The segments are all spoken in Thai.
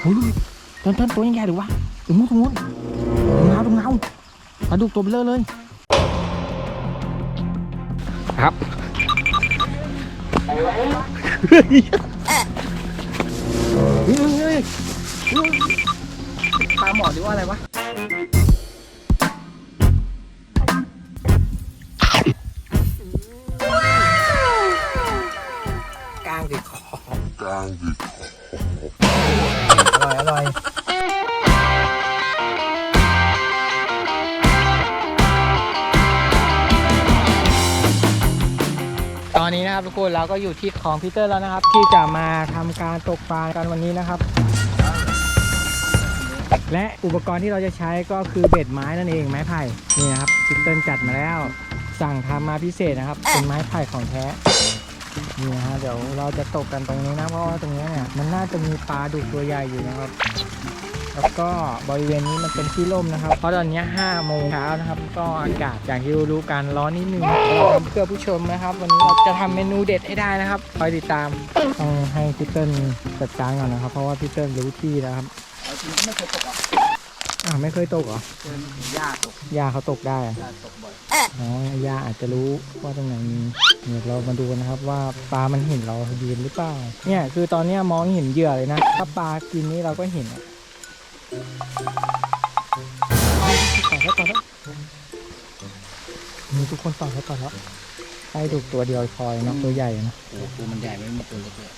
เฮ้ยต้นต้นตัวยังใหญ่หรือวะตรงนู้นตรงนู้นตรงเงาตรงเงาปลาดุกตัวเบลอเลยครับเฮ้ยเฮ้ยเฮ้ยเฮ้ยปลาหมอหรือว่าอะไรวะกลางติดคอกลางดิอ ร่อยอร่อยตอนนี้นะครับทุกคนเราก็อยู่ที่คลองพีเตอร์แล้วนะครับ ที่จะมาทำการตกปลากันวันนี้นะครับ และอุปกรณ์ที่เราจะใช้ก็คือเบ็ดไม้นั่นเองไม้ไผ่นี่นะครับพีเตอร์จัดมาแล้ว สั่งทำมาพิเศษนะครับ เป็นไม้ไผ่ของแท้ นี่นะฮะเดี๋ยวเราจะตกกันตรงนี้นะเพราะว่าตรงนี้เนี่ยมันน่าจะมีปลาดุกตัวใหญ่อยู่นะครับ แล้วก็บริเวณนี้มันเป็นที่ร่มนะครับ เพราะตอนนี้5โมงเช้านะครับ ก็อากาศอย่างที่รู้กันร้อนนิดนึงเราทำเพื่อผู้ชมนะครับ วันนี้เราจะทำเมนูเด็ดให้ได้นะครับคอยติดตามต้องให้พี่เติ้ลจัดการก่อนนะครับ เพราะว่าพี่เติ้ลรู้ที่แล้วครับเอาจริงไม่เคยตกอะ อ้าวไม่เคยตกเหรอเคยมีหญ้าตกย่าเขาตกได้อะหญ้าตกบ่อยอ๋อย่าอาจจะรู้ว่าตรงไหนมีเดี๋ยวเรามาดูกันนะครับว่าปลามันเห็นเรายืนหรือเปล่าเนี่ยคือตอนเนี้ยมองเห็นเหยื่อเลยนะถ้าปลากินนี่เราก็เห็นอะต่อแล้วต่อแล้วมีทุกคนต่อแล้วต่อแล้วให้ถูกตัวเดียวพอเลยเนาะตัวใหญ่อะนะโอ้โหมันใหญ่ไม่มีตัวเล็กเลย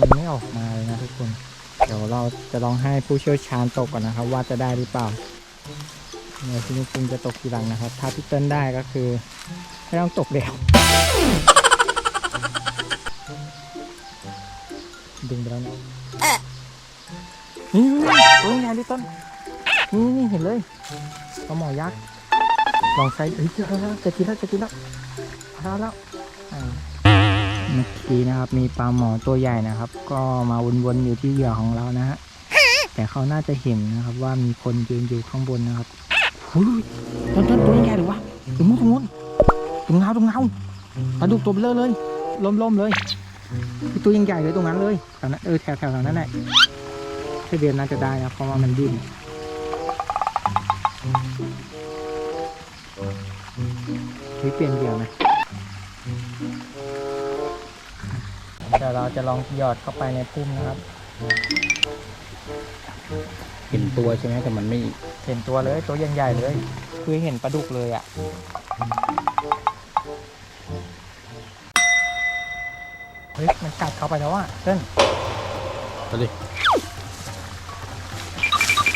มันไม่ออกมาเลยนะทุกคน เดี๋ยวเราจะลองให้ผู้เชี่ยวชาญตกก่อนนะครับ ว่าจะได้หรือเปล่าเดี๋ยวพี่นุคุงจะตกทีหลังนะครับ ถ้าพี่เติ้ลได้ก็คือไม่ต้องตกเดียวดึงไปแล้วนี่นี่ตัวใหญ่ดิต้นนี่นี่เห็นเลยปลาหมอยักษ์ลองใช้เฮ้ยเจอแล้วจะกินแล้วจะกินแล้วเอาแล้วอ่า กี้นะครับ มีปลาหมอตัวใหญ่นะครับ ก็มาวนๆอยู่ที่เหยื่อของเรานะฮะแต่เขาน่าจะเห็นนะครับ ว่ามีคนยืนอยู่ข้างบนนะครับหุ้ยต้นต้นตัวใหญ่หรือวะตรงนู้นตรงนู้นตรงเงาตรงเงาปลาดุกตัวเบลอเลยล้มๆเลยตัวยังใหญ่เลยตรงนั้นเลยแถวนั้นเออแถวแถวๆนั้นแหละถ้าเดือนน่าจะได้นะเพราะว่ามันดิ้นเฮ้ยเปลี่ยนเหยื่อไหม เดี๋ยวเราจะลองหยอดเข้าไปในพุ่มนะครับ เห็นตัวใช่ไหมแต่มันไม่เห็นตัวเลยตัวยังใหญ่เลย คือเห็นปลาดุกเลยอะ่ะ เฮ้ยมันกัดเข้าไปแล้วอะเต้นไปดิ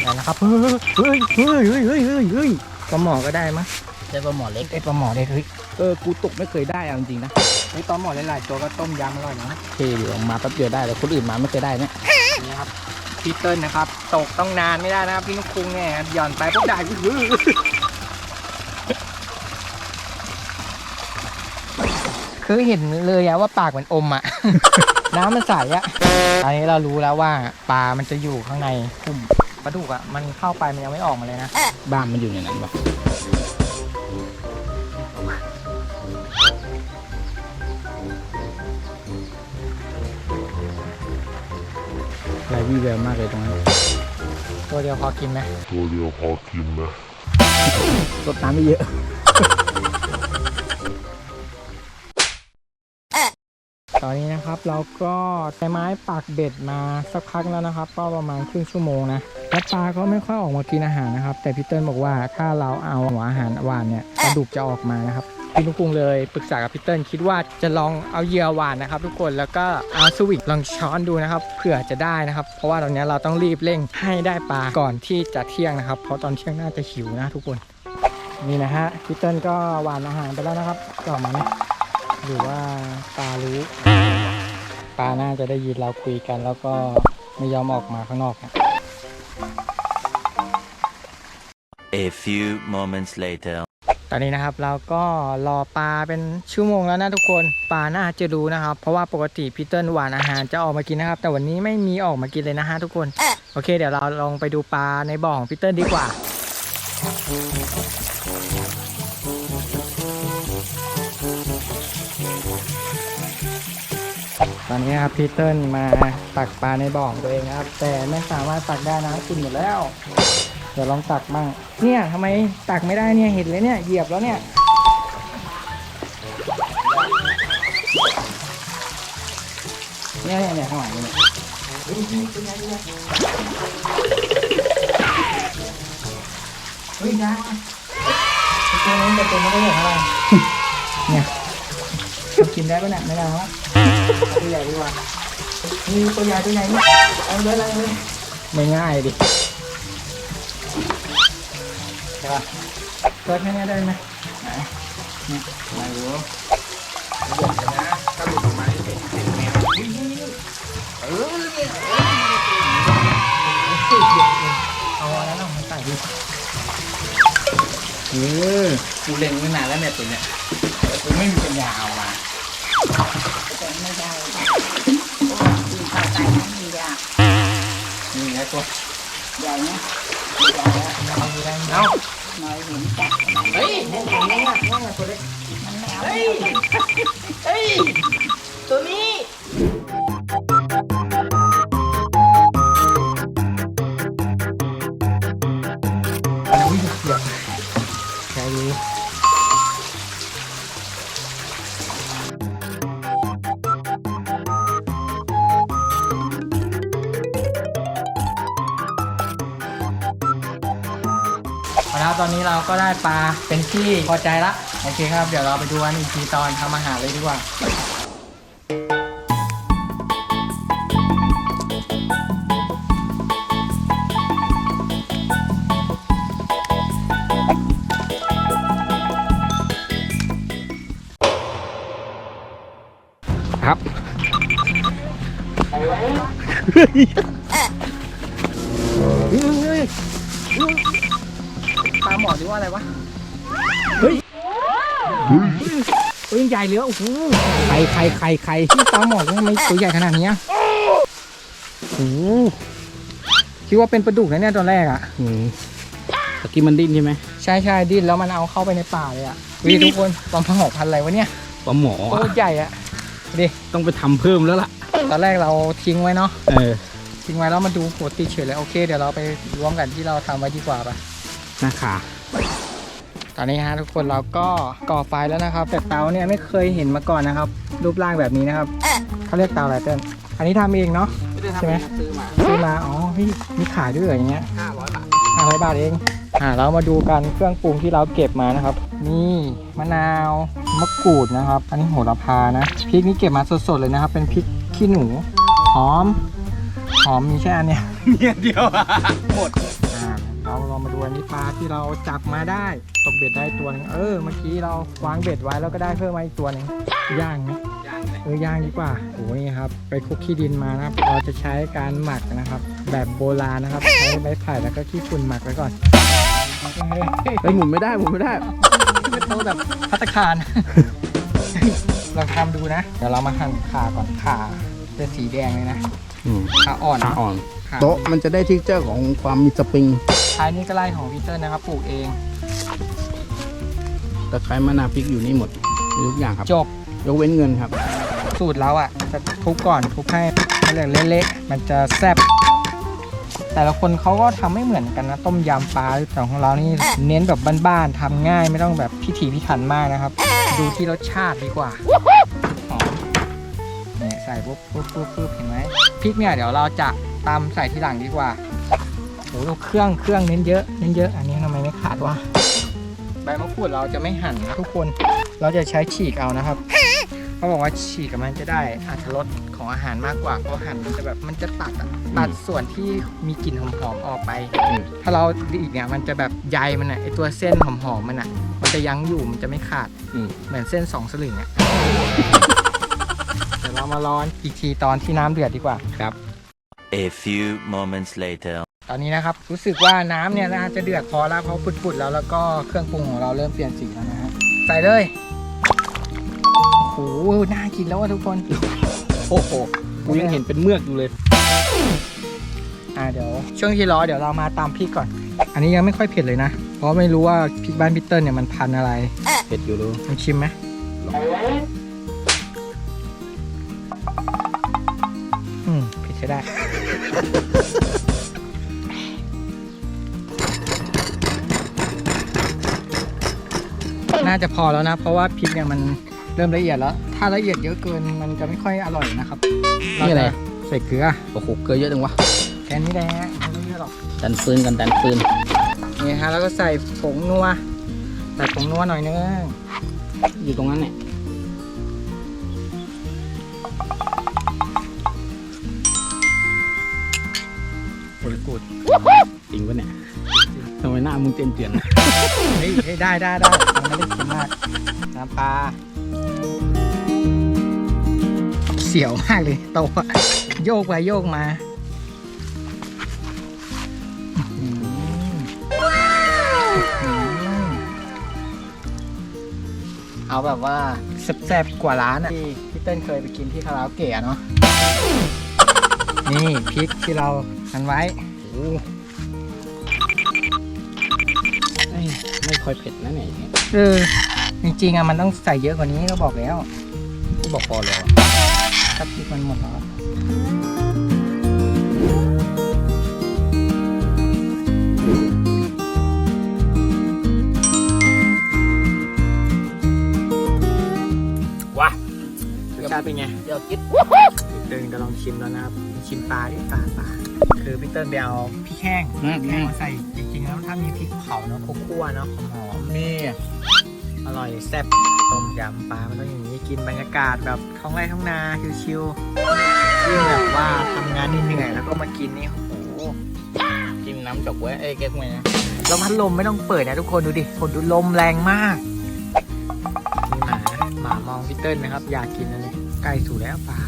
ไหนนะครับ เฮ้ยเฮ้ยเฮ้ยเฮ้ยเฮ้ยเฮ้ยเฮ้ยปลาหมอก็ได้มั้ยใช่ปลาหมอเล็กไอ้ยปลาหมอได้เฮ้ย เออ กูตกไม่เคยได้เอาจริงๆนะ เฮ้ยปลาหมอหลายๆตัวก็ต้มยำอร่อยนะเท่ดีออกมาแป๊บเดียวได้แต่คนอื่นมาไม่เคยได้เนี่ยนี่ครับพี่เติ้ลนะครับ ตกต้องนานไม่ได้นะครับพี่นุกคุงเนี่ยหย่อนไปปุ๊บได้ปุ๊บอื้อคือเห็นเลยอะว่าปากเหมือนอมอะน้ำมันใสอะตอนนี้เรารู้แล้วว่าปลามันจะอยู่ข้างในพุ่มปลาดุกอะมันเข้าไปมันยังไม่ออกมาเลยนะบ้านมันอยู่ในนั้นปะ ไรวิแววมากเลยตรงนั้นตัวเดียวพอกินไหมตัวเดียวพอกินนะรดน้ำไม่เยอะ ตอนนี้นะครับเราก็ใช้ไม้ปักเบ็ดมาสักพักแล้วนะครับ ก็ประมาณครึ่งชั่วโมงนะแล้วปลาก็ไม่ค่อยออกมากินอาหารนะครับ แต่พี่เติ้ลบอกว่าถ้าเราเอาหัวอาหารหวานเนี่ยปลาดุกจะออกมานะครับ พี่นุกรุงเลยปรึกษากับพี่เติ้ลคิดว่าจะลองเอาเหยื่อหวานนะครับ ทุกคนแล้วก็เอาสวิตลองช้อนดูนะครับเผื่อจะได้นะครับ เพราะว่าตอนนี้เราต้องรีบเร่งให้ได้ปลาก่อนที่จะเที่ยงนะครับ เพราะตอนเที่ยงน่าจะหิวนะทุกคนนี่นะฮะพี่เติ้ลก็หวานอาหารไปแล้วนะครับจะออกมาไหมหรือว่าปลารู้ปลาน่าจะได้ยินเราคุยกัน แล้วก็ไม่ยอมออกมาข้างนอกนะ A few moments later. ตอนนี้นะครับเราก็รอปลาเป็นชั่วโมงแล้วนะทุกคนปลาน่าจะรู้นะครับ เพราะว่าปกติพีเติ้ลหวานอาหารจะออกมากินนะครับ แต่วันนี้ไม่มีออกมากินเลยนะฮะทุกคนโอเค เดี๋ยวเราลองไปดูปลาในบ่อของพีเติ้ลดีกว่าตตอนนี้นะครับพีเติ้ลมาตักปลาในบ่อของตัวเองนะครับ แต่ไม่สามารถตักได้นะคุณหมดแล้ว เดี๋ยวลองตักบ้างเนี่ยทำไมตักไม่ได้เนี่ยเห็นเลยเนี่ยเหยียบแล้วเนี่ยเนี่ยเนี่ยเนี่ยข้างหลังเนี่ยเฮ้ยนี่เป็นไงเป็นไงเฮ้ยนะตัวนี้แต่ตัวไม่ได้ใหญ่เท่าไรเนี่ยกินได้ปะเนี่ยไม่ได้หรอตัวใหญ่ดีกว่านี่ตัวใหญ่ตัวใหญ่นี่เอาเลยเลยไม่ง่ายดิ ใช่ป่ะตัวแค่นี้ได้ไหมไหนเนี่ยมาดูเดี๋ยวนะถ้าหลุดออกมานี่เป็นเป็นแมวอุ้ยนี่นี่เออเนี่ยเออเอาอะไรนะมันใส่ดิเออกูเล็งไว้นานแล้วเนี่ยตัวเนี้ยแต่กูไม่มีปัญญาเอามาแต่ไม่ได้เพราะว่าตีปลาไก่นั้นมียากนี่ไงตัวใหญ่นะใหญ่แล้วเอา ดูได้ไหมเอ้าน้อยเห็นจัดเฮ้ยเนี่ยตัวนี้อะเนี่ยตัวเล็กมันไม่เอาเฮ้ยเฮ้ยตัวนี้ เอาละตอนนี้เราก็ได้ปลาเป็นที่พอใจละโอเคครับเดี๋ยวเราไปดูกันอีกทีตอนทำอาหารเลยดีกว่าครับ เฮ้ย หมอหรือว่าอะไรวะ เฮ้ยเฮ้ยใหญ่เลยโอ้โหใครใครใครใครที่ปลาหมอทำไมตัวใหญ่ขนาดเนี้ยโอ้โหคิดว่าเป็นปลาดุกนะเนี่ยตอนแรกอะอืมตะกี้มันดิ้นใช่ไหมใช่ใช่ดิ้นแล้วมันเอาเข้าไปในป่าเลยอะวิทุกคนปลาหมอพันอะไรวะเนี่ยปลาหมอโคตรใหญ่อะดิต้องไปทำเพิ่มแล้วล่ะ ตอนแรกเราทิ้งไว้เนาะเออทิ้งไว้แล้วมาดูโหติดเฉยเลยโอเค เดี๋ยวเราไปรวมกันที่เราทำไว้ดีกว่าปะ น้าขาตอนนี้ฮะทุกคนเราก็ก่อไฟแล้วนะครับ แต่เตาเนี่ยไม่เคยเห็นมาก่อนนะครับ รูปร่างแบบนี้นะครับเขาเรียกเตาอะไรเต้นอันนี้ทำเองเนาะใช่ไหมซื้อมาซื้อมาอ๋อพี่มีขายด้วยเหรออย่างเงี้ยห้าร้อยบาทห้าร้อยบาทเองอ่าเรามาดูกันเครื่องปรุงที่เราเก็บมานะครับ นี่มะนาวมะกรูดนะครับ อันนี้โหระพานะพริกนี่เก็บมาสดๆเลยนะครับ เป็นพริกขี้หนูหอมหอมมีแค่อันเนี้ยเนี่ยเดียวอะหมดอ่า เราเรามาดูอันนี้ปลาที่เราจับมาได้ตกเบ็ดได้ตัวหนึงเออเมื่อกี้เราวางเบ็ดไว้แล้วก็ได้เพิ่มมาอีกตัวหนึงย่างไหมย่างเลยเออย่างดีกว่าโอ้นี่ครับ ไปคลุกขี้ดินมานะครับ เราจะใช้การหมักนะครับ แบบโบราณนะครับ ใช้ไม้ไผ่แล้วก็ขี้ฝุ่นหมักไว้ก่อนเฮ้ยหมุนไม่ได้หมุนไม่ได้เป็นตัวแบบพัตตาคารลองทำดูนะ เดี๋ยวเรามาหั่นขาก่อนขาจะสีแดงเลยนะอืมขาอ่อนขาอ่อนขา โต๊ะมันจะได้ทิกเจอร์ของความมีสปริงท้ายนี่ก็ไล่ของพีเตอร์นะครับปลูกเองตะไคร้มะนาวพริกอยู่นี่หมดมีทุกอย่างครับ จบ ยกเว้นเงินครับ สูตรเราอะ จะทุบก่อนทุบให้ให้เหลืองเละๆมันจะแซ่บแต่ละคนเขาก็ทำไม่เหมือนกันนะ ต้มยำปลาแต่ของเรานี่เน้นแบบบ้านๆทำง่ายไม่ต้องแบบพิถีพิถันมากนะครับ ดูที่รสชาติดีกว่าหอมเนี่ยใส่ปุ๊บปุ๊บปุ๊บปุ๊บเห็นไหมพริกเนี่ยเดี๋ยวเราจะ ตำใส่ทีหลังดีกว่าโหดูเครื่องเครื่องเน้นเยอะเน้นเยอะ อันนี้ทำไมไม่ขาดวะใบมะกรูดเราจะไม่หั่นนะทุกคนเราจะใช้ฉีกเอานะครับเขาบอกว่าฉีกกับมันจะได้อัตรสของอาหารมากกว่าเพราะหั่นมันจะแบบมันจะตัดอะตัดส่วนที่มีกลิ่นหอมๆออกไปอืมถ้าเราดีดเนี่ยมันจะแบบใยมันอะไอตัวเส้นหอมๆมันอะมันจะยั้งอยู่มันจะไม่ขาดอืมเหมือนเส้นสองสลึงอะเดี๋ยวเรามาร้อนอีกทีตอนที่น้ำเดือดดีกว่าครับ A few moments later. ตอนนี้นะครับรู้สึกว่าน้ำเนี่ยน่าจะเดือดพอแล้วเพราะปุดๆแล้วแล้วก็เครื่องปรุงของเราเริ่มเปลี่ยนสีแล้วนะฮะใส่เลยโอ้โหน่ากินแล้วอะทุกคนโอ้โหกูยังเห็นเป็นเมือกอยู่เลย อ่าเดี๋ยว ช่วงที่รอเดี๋ยวเรามาตามพริกก่อน อันนี้ยังไม่ค่อยเผ็ดเลยนะ เพราะไม่รู้ว่าพริกบ้านพิเตอร์เนี่ยมันพันธุ์อะไร เผ็ดอยู่ดูลองชิมไหม ช้ได้ น่าจะพอแล้วนะ เพราะว่าพริกเนี่ยมันเริ่มละเอียดแล้ว ถ้าละเอียดเยอะเกินมันจะไม่ค่อยอร่อยนะครับนี่อะไรเาจใส่เกลือ โอ้โห เกลือเยอะจังวะ แค่นี้แหละไม่เยอะหรอก ดันฟืนกันดันฟืน นี่ฮะแล้วก็ใส่ผงนัว ใส่ผงนัวหน่อยนึง อยู่ตรงนั้นเนี่ย บริกูดจริงปะเนี่ยทำไมหน้ามึงเจียนเจียนๆเฮ้ยเฮ้ยได้ได้ได้ยังไม่ได้กินมากน้ำปลาเสียวมากเลยโตะโยกไปโยกมาอื้อหืออื้อหือเอาแบบว่าแซ่บๆกว่าร้านอะที่พี่เติ้ลเคยไปกินที่คาราโอเกะอะเนาะนี่พริกที่เรา หั่นไว้โอ้โหเอ้ยไม่ค่อยเผ็ดนะเนี่ยเออจริงๆอะมันต้องใส่เยอะกว่านี้ก็บอกแล้วที่บอกพอแล้วอะถ้าพริกมันหมดแล้วว้ารสชาติเป็นไงเดี๋ยวคิดพี่เติ้ลก็ลองชิมแล้วนะครับชิมปลาดิปลาปลา คือพี่เติ้ลไปเอาพริกแห้งอืม พริกแห้งมาใส่จริงๆแล้วถ้ามีพริกเผาเนาะคั่วๆเนาะหอมๆนี่ อร่อยแซ่บต้มยำปลา มันต้องอย่างนี้กินบรรยากาศแบบท้องไร่ท้องนาชิวๆยิ่งแบบว่าทำงานเหนื่อยๆแล้วก็มากินนี่โอ้โหจิ้มน้ำจกไว้เอ้ยแก๊กไว้นะแล้วพัดลมไม่ต้องเปิดนะทุกคนดูดิคนดูลมแรงมากมีหมาหมามองพี่เติ้ลนะครับ อยากกินอันนี้ใกล้สู่แล้วปลา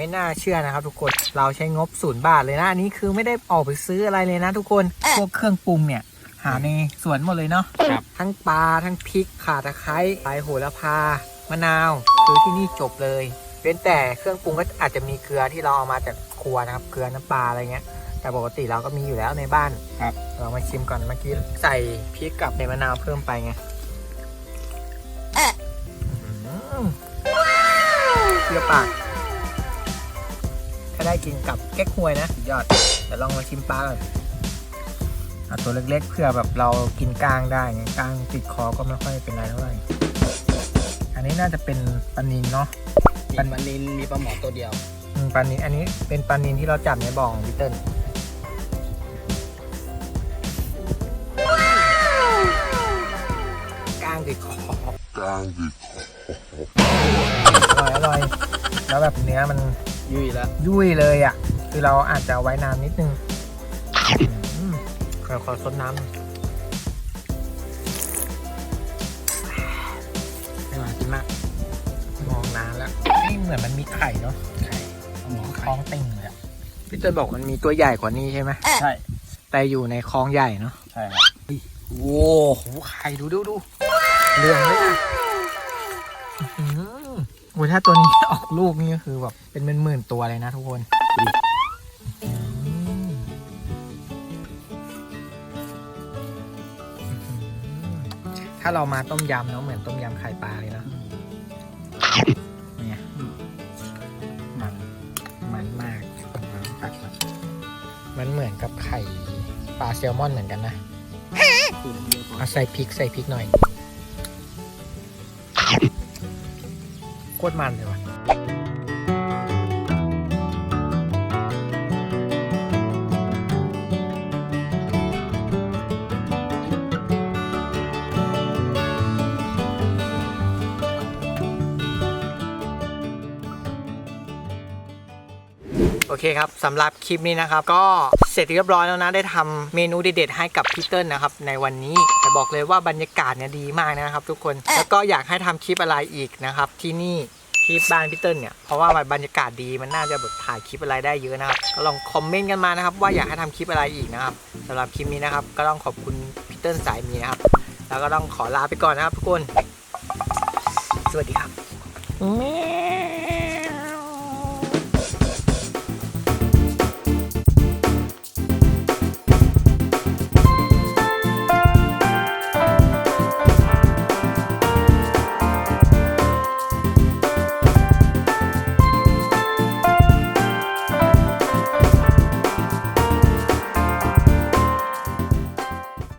ไม่น่าเชื่อนะครับ ทุกคนเราใช้งบศูนย์บาทเลยนะอันนี้คือไม่ได้ออกไปซื้ออะไรเลยนะ ทุกคนพวกเครื่องปรุงเนี่ยหาในสวนหมดเลยเนาะครับทั้งปลาทั้งพริกข่าตะไคร้ใบโหระพามะนาวคือที่นี่จบเลยเว้นแต่เครื่องปรุงก็อาจจะมีเกลือที่เราเอามาจากครัวนะครับเกลือน้ำปลาอะไรเงี้ยแต่ปกติเราก็มีอยู่แล้วในบ้านครับเรามาชิมก่อนเมื่อกี้ใส่พริกกับในมะนาวเพิ่มไปไงอื้อหือเปรี้ยวปากถ้า ได้กินกับแก๊กฮวยนะสุดยอดเดี๋ยวลองมาชิมปลาก่อนเอาตัวเล็กๆเพื่อแบบเรากินกลางได้ไงกลางติดคอก็ไม่ค่อยเป็นไรเท่าไหร่อันนี้น่าจะเป็นปลานินเนาะปันวันนี้มีปลาหมอตัวเดียวอืมปลานินอันนี้เป็นปลานินที่เราจับในบ่อของพี่เติ้ลกลางติดคอกลางดิอ ร่อยอร่อยแล้วแบบเนื้อมันยุ่ยแล้วยุ่ยเลยอะ คือเราอาจจะเอาไว้นานนิดนึงอืมขอขอซดน้ำหน่อยไม่หวานกินมากมองนานแล้วนี่เหมือนมันมีไข่เนาะไข่ปลาหมอคลไข่องติ่งเลยอะพี่เติ้ลบอกมันมีตัวใหญ่กว่านี้ใช่ไหมใช่ แต่อยู่ในคลองใหญ่เนาะใช่ครับโว้โหไข่ดูดูดูเรื่องเลยอะอื้อหือ โอ้ยถ้าตัวนี้ออกลูกนี่ก็คือแบบเป็นหมื่นๆตัวเลยนะทุกคนอื้อหือถ้าเรามาต้มยำเนาะเหมือนต้มยำไข่ปลาเลยเนาะเนี่ยมันมันมากตัดแบบมันเหมือนกับไข่ปลาแซลมอนเหมือนกันนะคือเดียวพอเอาใส่พริกใส่พริกหน่อย โคตรมันเลยว่ะ โอเคครับสำหรับคลิปนี้นะครับ ก็เสร็จเรียบร้อยแล้วนะ ได้ทำเมนูเด็ดๆให้กับพี่เติ้ลนะครับ ในวันนี้แต่บอกเลยว่าบรรยากาศเนี่ยดีมากนะครับ ทุกคนแล้วก็อยากให้ทำคลิปอะไรอีกนะครับ ที่นี่ที่บ้านพี่เติ้ลเนี่ยเพราะว่ามันบรรยากาศดีมันน่าจะแบบถ่ายคลิปอะไรได้เยอะนะครับก็ลองคอมเมนต์กันมานะครับ ว่าอยากให้ทำคลิปอะไรอีกนะครับสำหรับคลิปนี้นะครับ ก็ต้องขอบคุณพี่เติ้ลสายมีนะครับ แล้วก็ต้องขอลาไปก่อนนะครับ ทุกคน สวัสดีครับแมว